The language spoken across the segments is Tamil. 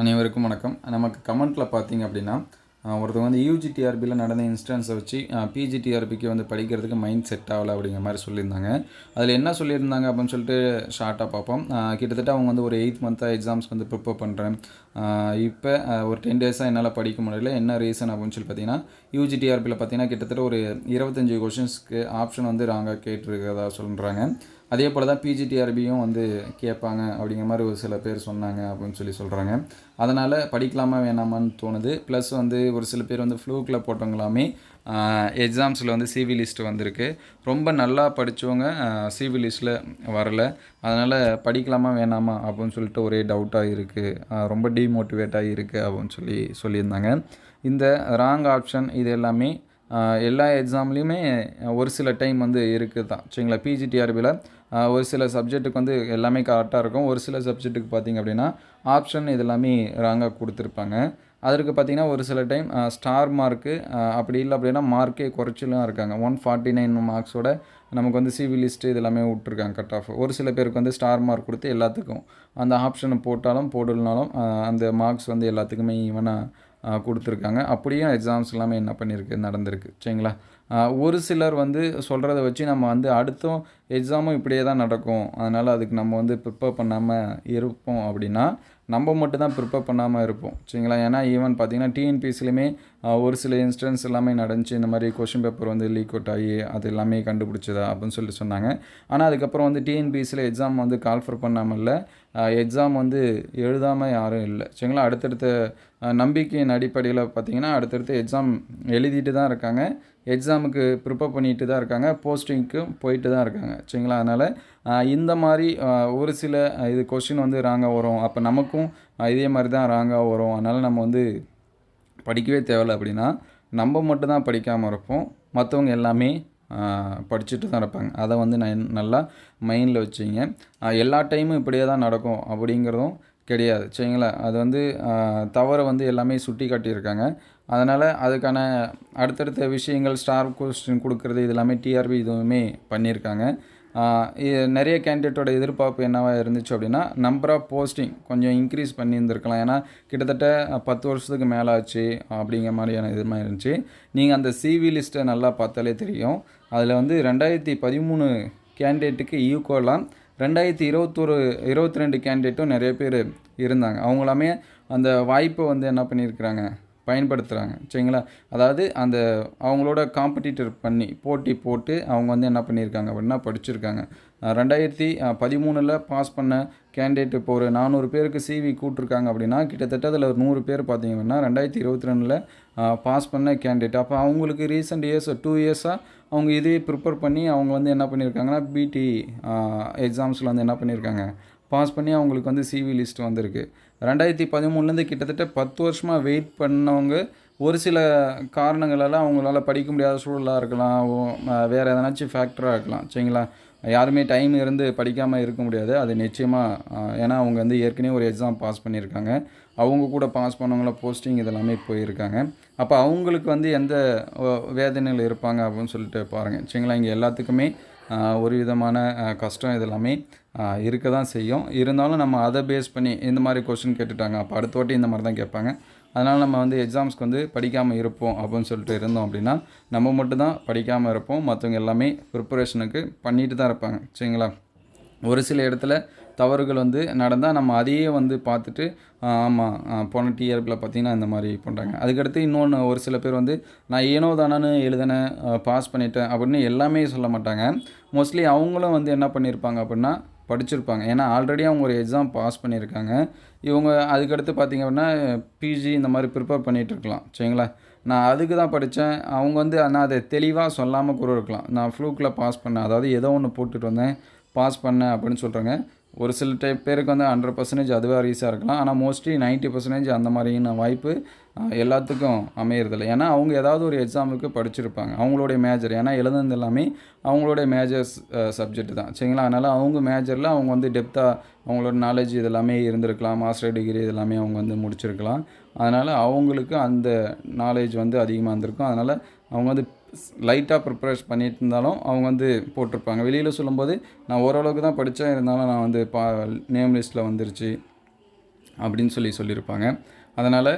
அனைவருக்கும் வணக்கம். நமக்கு கமெண்ட்டில் பார்த்தீங்க அப்படின்னா ஒருத்தவங்க வந்து யூஜிடிஆர்பியில் நடந்த இன்ஸ்டன்ஸை வச்சு பிஜிடிஆர்பிக்கு வந்து படிக்கிறதுக்கு மைண்ட் செட் ஆகலை அப்படிங்கிற மாதிரி சொல்லியிருந்தாங்க. அதில் என்ன சொல்லியிருந்தாங்க அப்படின்னு சொல்லிட்டு ஷார்ட்டாக பார்ப்போம். கிட்டத்தட்ட அவங்க வந்து ஒரு எயித் மந்த்தாக எக்ஸாம்ஸ்க்கு வந்து ப்ரிப்பேர் பண்ணுறேன் இப்போ ஒரு டென் டேஸாக என்னால் படிக்க முடியல. என்ன ரீசன் அப்படின்னு சொல்லி பார்த்தீங்கன்னா யூஜிடிஆர்பியில் பார்த்தீங்கன்னா கிட்டத்தட்ட ஒரு இருபத்தஞ்சி கொஷின்ஸ்க்கு ஆப்ஷன் வந்து ராங்காக கேட்டிருக்கிறதா சொல்கிறாங்க அதே போல் தான் பிஜிடிஆர்பியும் வந்து கேட்பாங்க அப்படிங்கிற மாதிரி ஒரு சில பேர் சொன்னாங்க அப்படின்னு சொல்லி சொல்கிறாங்க அதனால் படிக்கலாமா வேணாமான்னு தோணுது. ப்ளஸ் வந்து ஒரு சில பேர் வந்து ஃப்ளூக்கில் போட்டவங்களாமே எக்ஸாம்ஸில் வந்து சிவி லிஸ்ட்டு வந்திருக்கு. ரொம்ப நல்லா படித்தவங்க சிவி லிஸ்ட்டில் வரல. அதனால் படிக்கலாமா வேணாமா அப்படின்னு சொல்லிட்டு ஒரே டவுட்டாக இருக்குது ரொம்ப டீமோட்டிவேட்டாக இருக்குது அப்படின்னு சொல்லி சொல்லியிருந்தாங்க. இந்த ராங் ஆப்ஷன் இது எல்லாமே எல்லா எக்ஸாம்லேயுமே ஒரு சில டைம் வந்து இருக்குது தான் சரிங்களா பிஜிடிஆர்பியில் ஒரு சில சப்ஜெக்ட்டுக்கு வந்து எல்லாமே கரெக்டாக இருக்கும். ஒரு சில சப்ஜெக்ட்டுக்கு பார்த்தீங்க அப்படின்னா ஆப்ஷன் இது எல்லாமே ராங்காக கொடுத்துருப்பாங்க. அதற்கு பார்த்திங்கன்னா ஒரு சில டைம் ஸ்டார் மார்க்கு அப்படி இல்லை அப்படின்னா மார்க்கே குறைச்சலாம் இருக்காங்க. ஒன் ஃபார்ட்டி நைன் மார்க்ஸோட நமக்கு வந்து சிவி லிஸ்ட்டு இது எல்லாமே விட்ருக்காங்க கட் ஆஃப் ஒரு சில பேருக்கு வந்து ஸ்டார் மார்க் கொடுத்து எல்லாத்துக்கும் அந்த ஆப்ஷனை போட்டாலும் போடலனாலும் அந்த மார்க்ஸ் வந்து எல்லாத்துக்குமே ஈவனாக கொடுத்துருக்காங்க. அப்படியும் எக்ஸாம்ஸ் எல்லாமே என்ன பண்ணியிருக்கு? நடந்திருக்கு. சரிங்களா? ஒரு சிலர் வந்து சொல்கிறத வச்சு நம்ம வந்து அடுத்தும் எக்ஸாமும் இப்படியே தான் நடக்கும். அதனால் அதுக்கு நம்ம வந்து ப்ரிப்பேர் பண்ணாமல் இருப்போம் அப்படின்னா நம்ம மட்டும் தான் ப்ரிப்பேர் பண்ணாமல் இருப்போம். சரிங்களா? ஏன்னா ஈவன் பார்த்தீங்கன்னா டிஎன்பிசிலையுமே ஒரு சில இன்ஸ்டன்ஸ் எல்லாமே நடந்துச்சு. இந்த மாதிரி கொஷின் பேப்பர் வந்து லீக் அவுட் ஆகி அது எல்லாமே கண்டுபிடிச்சதா அப்படின்னு சொல்லிட்டு சொன்னாங்க. ஆனால் அதுக்கப்புறம் வந்து டிஎன்பிசியில் எக்ஸாம் வந்து கால்ஃபர் பண்ணாமல் இல்லை. எக்ஸாம் வந்து எழுதாமல் யாரும் இல்லை. சரிங்களா? அடுத்தடுத்த நம்பிக்கையின் அடிப்படையில் பார்த்தீங்கன்னா அடுத்தடுத்து எக்ஸாம் எழுதிட்டு தான் இருக்காங்க. எக்ஸாமுக்கு ப்ரிப்பேர் பண்ணிட்டு தான் இருக்காங்க. போஸ்டிங்க்கும் போயிட்டு தான் இருக்காங்க. சரிங்களா? அதனால் இந்த மாதிரி ஒரு சில இது கொஷின் வந்து ராங்காக வரும். அப்போ நமக்கும் இதே மாதிரி தான் ராங்காக வரும். அதனால் நம்ம வந்து படிக்கவே தேவையில்ல அப்படின்னா நம்ம மட்டும் தான் படிக்காமல் இருப்போம். மற்றவங்க எல்லாமே படிச்சுட்டு தான் இருப்பாங்க. அதை வந்து நான் நல்லா மைண்டில் வச்சுங்க. எல்லா டைமும் இப்படியே தான் நடக்கும் அப்படிங்கிறதும் கிடையாது. சரிங்களா? அது வந்து தவறை வந்து எல்லாமே சுட்டி காட்டியிருக்காங்க. அதனால் அதுக்கான அடுத்தடுத்த விஷயங்கள் ஸ்டார் கொஸ்டின் கொடுக்குறது இது எல்லாமே டிஆர்பி இதுவுமே பண்ணியிருக்காங்க. நிறைய கேண்டிடேட்டோட எதிர்பார்ப்பு என்னவாக இருந்துச்சு அப்படின்னா நம்பர் ஆஃப் போஸ்டிங் கொஞ்சம் இன்க்ரீஸ் பண்ணியிருந்திருக்கலாம். ஏன்னா கிட்டத்தட்ட பத்து வருஷத்துக்கு மேலே ஆச்சு அப்படிங்கிற மாதிரியான இது மாதிரி இருந்துச்சு. நீங்கள் அந்த சிவி லிஸ்ட்டை நல்லா பார்த்தாலே தெரியும். அதில் வந்து ரெண்டாயிரத்தி பதிமூணு கேண்டிடேட்டுக்கு ஈக்குவலாக ரெண்டாயிரத்தி இருபத்தொரு இருபத்தி ரெண்டு கேண்டிடேட்டும் நிறைய பேர் இருந்தாங்க. அவங்களாமே அந்த வாய்ப்பை வந்து என்ன பண்ணியிருக்கிறாங்க? பயன்படுத்துகிறாங்க சரிங்களா? அதாவது அந்த அவங்களோட காம்படிட்டர் பண்ணி போட்டி போட்டு அவங்க வந்து என்ன பண்ணியிருக்காங்க அப்படின்னா படிச்சிருக்காங்க. ரெண்டாயிரத்தி பதிமூணில் பாஸ் பண்ண கேண்டிடேட் இப்போ ஒரு நானூறு பேருக்கு சிவி கூட்டிருக்காங்க அப்படின்னா கிட்டத்தட்ட அதில் ஒரு நூறு பேர் பார்த்தீங்க அப்படின்னா ரெண்டாயிரத்தி இருபத்தி ரெண்டில் பாஸ் பண்ண கேண்டிடேட் அப்போ அவங்களுக்கு ரீசெண்ட் இயர்ஸ் டூ இயர்ஸாக அவங்க இதே ப்ரிப்பேர் பண்ணி அவங்க வந்து என்ன பண்ணியிருக்காங்கன்னா பிடி எக்ஸாம்ஸில் வந்து என்ன பண்ணியிருக்காங்க? பாஸ் பண்ணி அவங்களுக்கு வந்து சிவி லிஸ்ட் வந்திருக்கு. ரெண்டாயிரத்தி பதிமூணுலேருந்து கிட்டத்தட்ட பத்து வருஷமாக வெயிட் பண்ணவங்க ஒரு சில காரணங்களெல்லாம் அவங்களால படிக்க முடியாத சூழலாக இருக்கலாம் வேறு எதனாச்சும் ஃபேக்டராக இருக்கலாம். சரிங்களா? யாருமே டைம் இருந்து படிக்காமல் இருக்க முடியாது. அது நிச்சயமாக ஏன்னா அவங்க வந்து ஏற்கனவே ஒரு எக்ஸாம் பாஸ் பண்ணியிருக்காங்க. அவங்க கூட பாஸ் பண்ணவங்கள போஸ்டிங் இதெல்லாமே போயிருக்காங்க. அப்போ அவங்களுக்கு வந்து எந்த வேதனையில் இருப்பாங்க அப்படின்னு சொல்லிட்டு பாருங்கள் சரிங்களா? இங்கே எல்லாத்துக்குமே ஒரு விதமான கஷ்டம் இதெல்லாமே இருக்க தான் செய்யும். இருந்தாலும் நம்ம அதை பேஸ் பண்ணி இந்த மாதிரி கொஸ்டின் கேட்டுட்டாங்க. அப்போ அடுத்த வாட்டி இந்த மாதிரி தான் கேட்பாங்க. அதனால் நம்ம வந்து எக்ஸாம்ஸ்க்கு வந்து படிக்காமல் இருப்போம் அப்படின்னு சொல்லிட்டு இருந்தோம் அப்படின்னா நம்ம மட்டும்தான் படிக்காமல் இருப்போம். மற்றவங்க எல்லாமே ப்ரிப்பரேஷனுக்கு பண்ணிட்டு தான் இருப்பாங்க. சரிங்களா? ஒரு சில இடத்துல தவறுகள் வந்து நடந்தால் நம்ம அதையே வந்து பார்த்துட்டு ஆமாம் போன டிஆர்பியில் பார்த்தீங்கன்னா இந்த மாதிரி பண்ணுறாங்க அதுக்கடுத்து இன்னொன்று ஒரு சில பேர் வந்து நான் ஏனோ தானான்னு எழுதினேன் பாஸ் பண்ணிட்டேன் அப்படின்னு எல்லாமே சொல்ல மாட்டாங்க. மோஸ்ட்லி அவங்களும் வந்து என்ன பண்ணியிருப்பாங்க அப்படின்னா படிச்சிருப்பாங்க. ஏன்னா ஆல்ரெடி அவங்க ஒரு எக்ஸாம் பாஸ் பண்ணியிருக்காங்க. இவங்க அதுக்கடுத்து பார்த்தீங்க அப்படின்னா பிஜி இந்த மாதிரி ப்ரிப்பேர் பண்ணிகிட்டு இருக்கலாம். சரிங்களா? நான் அதுக்கு தான் படித்தேன் அவங்க வந்து ஆனால் அதை தெளிவாக சொல்லாமல் கூட இருக்கலாம். நான் ஃப்ளூக்கில் பாஸ் பண்ணேன். அதாவது ஏதோ ஒன்று போட்டுட்டு வந்தேன். பாஸ் பண்ணேன் அப்படின்னு சொல்கிறாங்க ஒரு சில டைப் பேருக்கு வந்து ஹண்ட்ரட் பர்சன்டேஜ் அதுவே ரீஸாக இருக்கலாம். ஆனால் மோஸ்ட்லி 90% பர்சன்டேஜ் அந்த மாதிரியான வாய்ப்பு எல்லாத்துக்கும் அமையறதில்லை. ஏன்னா அவங்க ஏதாவது ஒரு எக்ஸாமுக்கு படிச்சிருப்பாங்க. அவங்களுடைய மேஜர் ஏன்னா எழுதுனது எல்லாமே அவங்களுடைய மேஜர்ஸ் சப்ஜெக்ட் தான். சரிங்களா? அதனால் அவங்க மேஜரில் அவங்க வந்து டெப்த்தாக அவங்களோட நாலேஜ் இதெல்லாமே இருந்திருக்கலாம். மாஸ்டர் டிகிரி இதெல்லாமே அவங்க வந்து முடிச்சிருக்கலாம். அதனால் அவங்களுக்கு அந்த நாலேஜ் வந்து அதிகமாக இருந்திருக்கும். அதனால் அவங்க வந்து லைட்டாக ப்ரிப்பரேஷன் பண்ணிட்டு இருந்தாலும் அவங்க வந்து போட்டிருப்பாங்க. வெளியில் சொல்லும்போது நான் ஓரளவுக்கு தான் படித்தேன் இருந்தாலும் நான் வந்து பா நேம் லிஸ்ட்டில் வந்துருச்சு அப்படின்னு சொல்லி சொல்லியிருப்பாங்க. அதனால்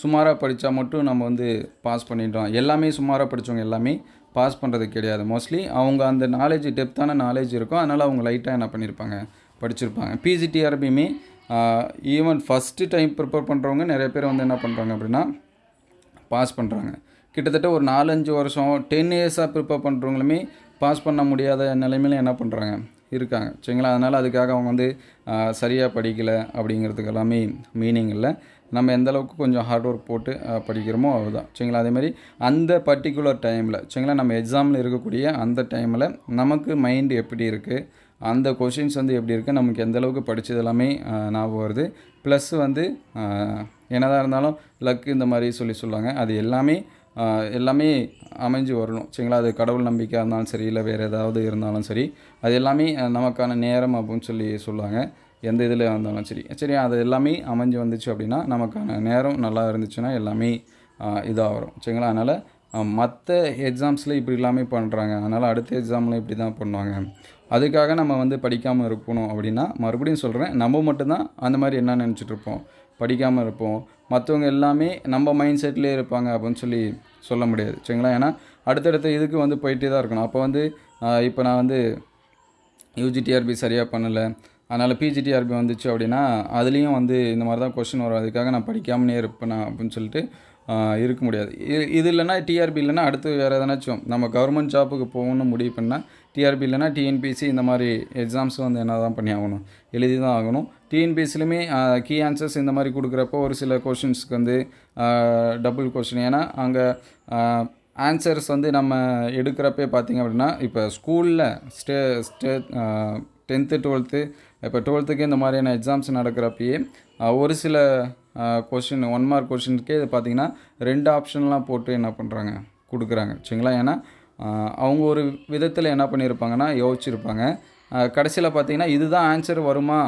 சுமாராக படித்தா மட்டும் நம்ம வந்து பாஸ் பண்ணிட்டோம். எல்லாமே சுமாராக படித்தவங்க எல்லாமே பாஸ் பண்ணுறது கிடையாது. மோஸ்ட்லி அவங்க அந்த நாலேஜ் டெப்த்தான நாலேஜ் இருக்கும். அதனால் அவங்க லைட்டாக என்ன பண்ணியிருப்பாங்க படிச்சிருப்பாங்க. பிஜிடிஆர்பியுமே ஈவன் ஃபஸ்ட்டு டைம் ப்ரிப்பேர் பண்ணுறவங்க நிறைய பேர் வந்து என்ன பண்ணுறாங்க அப்படின்னா பாஸ் பண்ணுறாங்க கிட்டத்தட்ட ஒரு நாலஞ்சு வருஷம் டென் இயர்ஸாக ப்ரிப்பேர் பண்ணுறவங்களுமே பாஸ் பண்ண முடியாத நிலைமையில என்ன பண்ணுறாங்க இருக்காங்க. சரிங்களா? அதனால் அதுக்காக அவங்க வந்து சரியாக படிக்கலை அப்படிங்கிறதுக்கு எல்லாமே மீனிங் இல்லை. நம்ம எந்த அளவுக்கு கொஞ்சம் ஹார்ட் ஒர்க் போட்டு படிக்கிறோமோ அதுதான் சரிங்களா? அதேமாதிரி அந்த பர்டிகுலர் டைமில் சரிங்களா? நம்ம எக்ஸாமில் இருக்கக்கூடிய அந்த டைமில் நமக்கு மைண்டு எப்படி இருக்குது அந்த கொஷின்ஸ் வந்து எப்படி இருக்குது நமக்கு எந்த அளவுக்கு படித்தது எல்லாமே ஞாபகம் வருது. ப்ளஸ் வந்து என்னதாக என்னதான் இருந்தாலும் லக் இந்த மாதிரி சொல்லி சொல்லுவாங்க. அது எல்லாமே எல்லாமே அமைஞ்சு வரணும். சரிங்களா? அது கடவுள் நம்பிக்கையாக இருந்தாலும் சரி இல்லை வேறு ஏதாவது இருந்தாலும் சரி அது எல்லாமே நமக்கான நேரம் அப்படின்னு சொல்லி சொல்லுவாங்க. எந்த இதில் இருந்தாலும் சரி. சரி அது எல்லாமே அமைஞ்சு வந்துச்சு அப்படின்னா நமக்கான நேரம் நல்லா இருந்துச்சுன்னா எல்லாமே இதாக வரும் சரிங்களா? அதனால் மற்ற எக்ஸாம்ஸில் இப்படி எல்லாமே பண்ணுறாங்க அதனால் அடுத்த எக்ஸாமில் இப்படி தான் பண்ணுவாங்க. அதுக்காக நம்ம வந்து படிக்காமல் இருக்கணும் அப்படின்னா மறுபடியும் சொல்கிறேன் நம்ம மட்டும்தான் அந்த மாதிரி என்ன நினச்சிட்ருப்போம் படிக்காமல் இருப்போம். மற்றவங்க எல்லாமே நம்ம மைண்ட் செட்லேயே இருப்பாங்க அப்படின்னு சொல்லி சொல்ல முடியாது. சரிங்களா? ஏன்னா அடுத்தடுத்த இதுக்கு வந்து போயிட்டே தான் இருக்கணும். அப்போ வந்து இப்போ நான் வந்து யூஜிடிஆர்பி சரியாக பண்ணலை. அதனால் பிஜிடிஆர்பி வந்துச்சு அப்படின்னா அதுலேயும் வந்து இந்த மாதிரி தான் கொஷின் வரும். அதுக்காக நான் படிக்காமலே இருப்பேனா அப்படின்னு சொல்லிட்டு இருக்க முடியாது. இது இது இல்லைன்னா டிஆர்பி இல்லைன்னா அடுத்து வேறு எதனாச்சும் நம்ம கவர்மெண்ட் ஜாப்புக்கு போகணும்னு முடிவு பண்ணால் டிஆர்பி இல்லைன்னா டிஎன்பிசி இந்த மாதிரி எக்ஸாம்ஸ் வந்து என்ன தான் பண்ணி ஆகணும்? எழுதி தான் ஆகணும். டிஎன்பிஎஸ்சிலுமே கீ ஆன்சர்ஸ் இந்த மாதிரி கொடுக்குறப்போ ஒரு சில கொஷின்ஸ்க்கு வந்து டபுள் கொஷின் ஏன்னா அங்கே ஆன்சர்ஸ் வந்து நம்ம எடுக்கிறப்பே பார்த்திங்க அப்படின்னா இப்போ ஸ்கூலில் ஸ்டே ஸ்டே டென்த்து டுவெல்த்து இப்போ டுவெல்த்துக்கு இந்த மாதிரியான எக்ஸாம்ஸ் நடக்கிறப்பயே ஒரு சில கொஷின் ஒன் மார்க் கொஷினுக்கே இது பார்த்திங்கன்னா ரெண்டு ஆப்ஷன்லாம் போட்டு என்ன பண்ணுறாங்க கொடுக்குறாங்க. சரிங்களா? ஏன்னா அவங்க ஒரு விதத்தில் என்ன பண்ணியிருப்பாங்கன்னா யோசிச்சிருப்பாங்க. கடைசியில் பார்த்தீங்கன்னா இதுதான் ஆன்சர் வருமா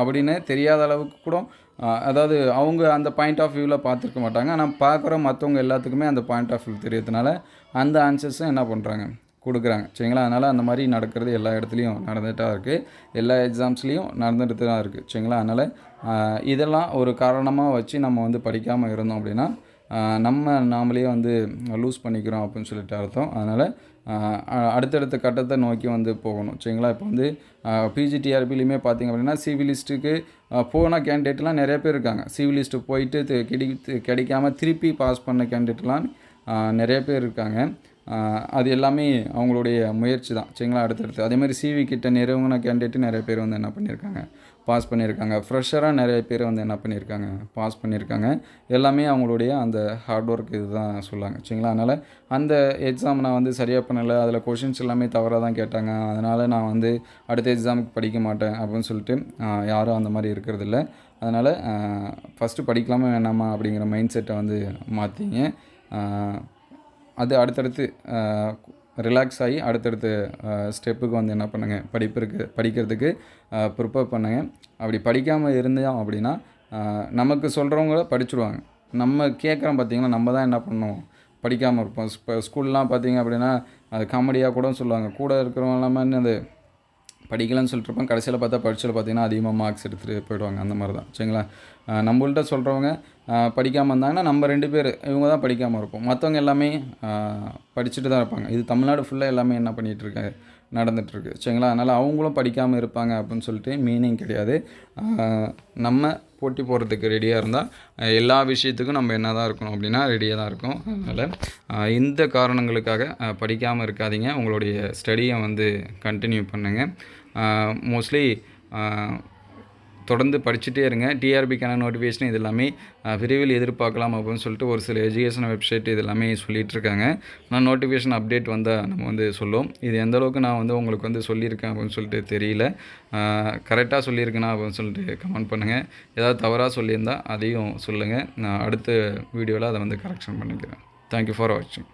அப்படின்னு தெரியாத அளவுக்கு கூட அதாவது அவங்க அந்த பாயிண்ட் ஆஃப் வியூவில் பார்த்துருக்க மாட்டாங்க. ஆனால் பார்க்குற மற்றவங்க எல்லாத்துக்குமே அந்த பாயிண்ட் ஆஃப் வியூ தெரியறதுனால அந்த ஆன்சர்ஸும் என்ன பண்ணுறாங்க கொடுக்குறாங்க. சரிங்களா? அதனால் அந்த மாதிரி நடக்கிறது எல்லா இடத்துலையும் நடந்துகிட்டு தான் இருக்குது எல்லா எக்ஸாம்ஸ்லேயும் நடந்துகிட்டு தான் இருக்குது சரிங்களா? அதனால் இதெல்லாம் ஒரு காரணமாக வச்சு நம்ம வந்து படிக்காமல் இருந்தோம் அப்படின்னா நம்ம நாமளே வந்து லூஸ் பண்ணிக்கிறோம் அப்படின்னு சொல்லிட்டு அர்த்தம். அதனால் அடுத்தடுத்த கட்டத்தை நோக்கி வந்து போகணும். சரிங்களா? இப்போ வந்து பிஜிடிஆர்பிலையுமே பார்த்தீங்க அப்படின்னா சிவிலிஸ்ட்டுக்கு போன கேண்டிடேட்லாம் நிறைய பேர் இருக்காங்க. சிவிலிஸ்ட்டு போயிட்டு கிடை கிடைக்காம திருப்பி பாஸ் பண்ண கேண்டிடேட்லாம் நிறைய பேர் இருக்காங்க. அது எல்லாமே அவங்களுடைய முயற்சி தான். சரிங்களா? அடுத்தடுத்து. அதேமாதிரி சிவி கிட்ட நிறுவன கேண்டிடேட்டு நிறைய பேர் வந்து என்ன பண்ணியிருக்காங்க? பாஸ் பண்ணியிருக்காங்க. ஃப்ரெஷராக நிறைய பேர் வந்து என்ன பண்ணியிருக்காங்க? பாஸ் பண்ணியிருக்காங்க. எல்லாமே அவங்களுடைய அந்த ஹார்ட் ஒர்க் இதுதான் சொல்லாங்க. சரிங்களா? அதனால் அந்த எக்ஸாம் நான் வந்து சரியாக பண்ணலை. அதில் கொஷின்ஸ் எல்லாமே தவறாக தான் கேட்டாங்க. அதனால் நான் வந்து அடுத்த எக்ஸாமுக்கு படிக்க மாட்டேன் அப்படின்னு சொல்லிட்டு யாரும் அந்த மாதிரி இருக்கிறதில்ல. அதனால் ஃபஸ்ட்டு படிக்கலாமா வேணாமா அப்படிங்கிற மைண்ட் செட்டை வந்து மாற்றிங்க அது அடுத்தடுத்து ரிலாக்ஸ் ஆகி அடுத்தடுத்த ஸ்டெப்புக்கு வந்து என்ன பண்ணுங்கள் படிப்பிற்கு படிக்கிறதுக்கு ப்ரிப்பேர் பண்ணுங்க. அப்படி படிக்காமல் இருந்தோம் அப்படின்னா நமக்கு சொல்கிறவங்கள படிச்சுடுவாங்க. நம்ம கேட்குறோம் பார்த்தீங்கன்னா நம்ம தான் என்ன பண்ணணும் படிக்காமல் இருப்போம். இப்போ ஸ்கூல்லாம் பார்த்தீங்க அப்படின்னா அது காமெடியாக கூட சொல்லுவாங்க. கூட இருக்கிறவங்க எல்லாமே அது படிக்கலன்னு சொல்லிட்டுருப்போம் கடைசியில் பார்த்தா பரீட்சையில் பார்த்தீங்கன்னா அதிகமாக மார்க்ஸ் எடுத்துகிட்டு போயிடுவாங்க. அந்த மாதிரி தான் சரிங்களா நம்மள்கிட்ட சொல்கிறவங்க படிக்காமல் இருந்தாங்கன்னா நம்ம ரெண்டு பேர் இவங்க தான் படிக்காமல் இருப்போம். மற்றவங்க எல்லாமே படிச்சுட்டு தான் இருப்பாங்க. இது தமிழ்நாடு ஃபுல்லாக எல்லாமே என்ன பண்ணிகிட்டு இருக்காங்க நடந்துகிட்ருக்கு சரிங்களா? அதனால் அவங்களும் படிக்காமல் இருப்பாங்க அப்படின்னு சொல்லிட்டு மீனிங் கிடையாது. நம்ம போட்டி போகிறதுக்கு ரெடியாக இருந்தால் எல்லா விஷயத்துக்கும் நம்ம என்ன தான் இருக்கணும் அப்படின்னா ரெடியாக தான் இருக்கும். அதனால் இந்த காரணங்களுக்காக படிக்காமல் இருக்காதீங்க. உங்களுடைய ஸ்டடியை வந்து கண்டினியூ பண்ணுங்கள் மோஸ்ட்லி தொடர்ந்து படிச்சுட்டே இருங்க. டிஆர்பிக்கான நோட்டிஃபிகேஷன் இது எல்லாமே விரைவில் எதிர்பார்க்கலாம் அப்படின்னு சொல்லிட்டு ஒரு சில எஜுகேஷன் வெப்சைட் இது எல்லாமே சொல்லிகிட்ருக்காங்க நான் நோட்டிஃபிகேஷன் அப்டேட் வந்தால் நம்ம வந்து சொல்லுவோம். இது எந்த அளவுக்கு நான் வந்து உங்களுக்கு வந்து சொல்லியிருக்கேன் அப்படின்னு சொல்லிட்டு தெரியல. கரெக்டாக சொல்லியிருக்கேனா அப்படின்னு சொல்லிட்டு கமெண்ட் பண்ணுங்கள் ஏதாவது தவறாக சொல்லியிருந்தால் அதையும் சொல்லுங்கள் நான் அடுத்த வீடியோவில் அதை வந்து கரெக்ஷன் பண்ணிக்கிறேன். தேங்க்யூ ஃபார் வாட்சிங்